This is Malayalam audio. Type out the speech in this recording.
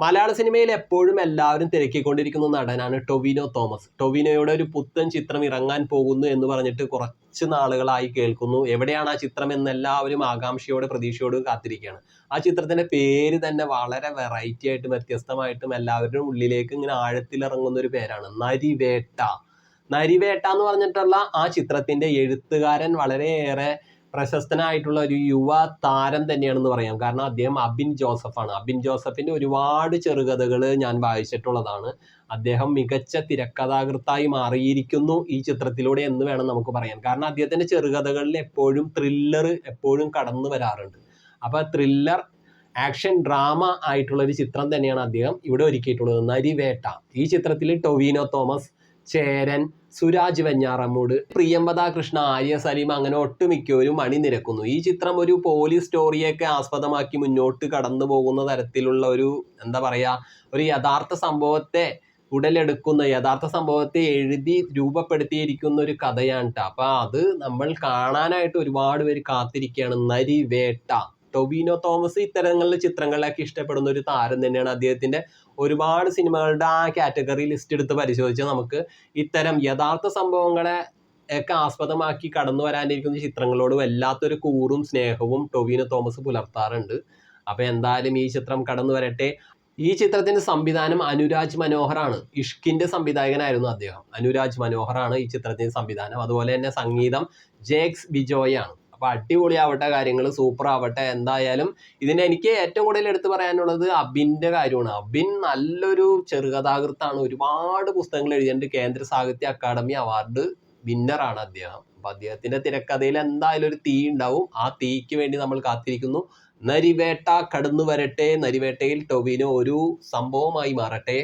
മലയാള സിനിമയിൽ എപ്പോഴും എല്ലാവരും തിരക്കിക്കൊണ്ടിരിക്കുന്ന നടനാണ് ടൊവിനോ തോമസ്. ടൊവിനോയുടെ ഒരു പുത്തൻ ചിത്രം ഇറങ്ങാൻ പോകുന്നു എന്ന് പറഞ്ഞിട്ട് കുറച്ച് നാളുകളായി കേൾക്കുന്നു. എവിടെയാണ് ആ ചിത്രം എന്ന് എല്ലാവരും ആകാംക്ഷയോടെ പ്രതീക്ഷയോടും കാത്തിരിക്കുകയാണ്. ആ ചിത്രത്തിന്റെ പേര് തന്നെ വളരെ വെറൈറ്റി ആയിട്ടും വ്യത്യസ്തമായിട്ടും എല്ലാവരുടെ ഉള്ളിലേക്ക് ഇങ്ങനെ ആഴത്തിലിറങ്ങുന്ന ഒരു പേരാണ്. നരിവേട്ട. നരിവേട്ട എന്ന് പറഞ്ഞിട്ടുള്ള ആ ചിത്രത്തിന്റെ എഴുത്തുകാരൻ വളരെയേറെ പ്രശസ്തനായിട്ടുള്ള ഒരു യുവ താരം തന്നെയാണെന്ന് പറയാം. കാരണം അദ്ദേഹം അബിൻ ജോസഫാണ്. അബിൻ ജോസഫിന്റെ ഒരുപാട് ചെറുകഥകൾ ഞാൻ വായിച്ചിട്ടുള്ളതാണ്. അദ്ദേഹം മികച്ച തിരക്കഥാകൃത്തായി മാറിയിരിക്കുന്നു ഈ ചിത്രത്തിലൂടെ എന്ന് വേണം നമുക്ക് പറയാൻ. കാരണം അദ്ദേഹത്തിന്റെ ചെറുകഥകളിൽ എപ്പോഴും ത്രില്ലർ എപ്പോഴും കടന്നു വരാറുണ്ട്. അപ്പൊ ത്രില്ലർ ആക്ഷൻ ഡ്രാമ ആയിട്ടുള്ള ഒരു ചിത്രം തന്നെയാണ് അദ്ദേഹം ഇവിടെ ഒരുക്കിയിട്ടുള്ളത്. നരിവേട്ട. ഈ ചിത്രത്തിൽ ടൊവിനോ തോമസ് ചേരൻ സുരാജ് വെഞ്ഞാറമ്മൂട് പ്രിയംവദ കൃഷ്ണ ആര്യ സലീം അങ്ങനെ ഒട്ടുമിക്കവരും അണിനിരക്കുന്നു ഈ ചിത്രം ഒരു പോലീസ് സ്റ്റോറിയൊക്കെ ആസ്പദമാക്കി മുന്നോട്ട് കടന്നു പോകുന്ന തരത്തിലുള്ള ഒരു എന്താ പറയുക ഒരു യഥാർത്ഥ സംഭവത്തെ ഉടലെടുക്കുന്ന യഥാർത്ഥ സംഭവത്തെ എഴുതി രൂപപ്പെടുത്തിയിരിക്കുന്ന ഒരു കഥയാണ് കേട്ടോ അപ്പോൾ അത് നമ്മൾ കാണാനായിട്ട് ഒരുപാട് പേര് കാത്തിരിക്കുകയാണ്. നരിവേട്ട ടൊബീനോ തോമസ് ഇത്തരങ്ങളിലെ ചിത്രങ്ങളിലൊക്കെ ഇഷ്ടപ്പെടുന്ന ഒരു താരം തന്നെയാണ് അദ്ദേഹത്തിന്റെ ഒരുപാട് സിനിമകളുടെ ആ കാറ്റഗറി ലിസ്റ്റ് എടുത്ത് പരിശോധിച്ചാൽ നമുക്ക് ഇത്തരം യഥാർത്ഥ സംഭവങ്ങളെ ഒക്കെ ആസ്പദമാക്കി കടന്നു വരാനിരിക്കുന്ന ചിത്രങ്ങളോട് വല്ലാത്തൊരു കൂറും സ്നേഹവും ടൊവിനോ തോമസ് പുലർത്താറുണ്ട്. അപ്പൊ എന്തായാലും ഈ ചിത്രം കടന്നു വരട്ടെ. ഈ ചിത്രത്തിന്റെ സംവിധാനം അനുരാജ് മനോഹറാണ്. ഇഷ്കിന്റെ സംവിധായകനായിരുന്നു അദ്ദേഹം. അനുരാജ് മനോഹറാണ് ഈ ചിത്രത്തിന്റെ സംവിധാനം. അതുപോലെ തന്നെ സംഗീതം ജേക്സ് ബിജോയാണ് അപ്പൊ അടിപൊളിയാവട്ടെ കാര്യങ്ങൾ സൂപ്പർ ആവട്ടെ എന്തായാലും ഇതിന് എനിക്ക് ഏറ്റവും കൂടുതൽ എടുത്തു പറയാനുള്ളത് അബിന്റെ കാര്യമാണ്. അബിൻ നല്ലൊരു ചെറുകഥാകൃത്താണ്. ഒരുപാട് പുസ്തകങ്ങൾ എഴുതിയിട്ടുണ്ട്. കേന്ദ്ര സാഹിത്യ അക്കാദമി അവാർഡ് വിന്നറാണ് അദ്ദേഹം. അപ്പൊ അദ്ദേഹത്തിന്റെ തിരക്കഥയിൽ എന്തായാലും ഒരു തീ ഉണ്ടാവും. ആ തീക്ക് വേണ്ടി നമ്മൾ കാത്തിരിക്കുന്നു. നരിവേട്ട കടന്നു വരട്ടെ നരിവേട്ടയിൽ ടൊവിനോ ഒരു സംഭവമായി മാറട്ടെ.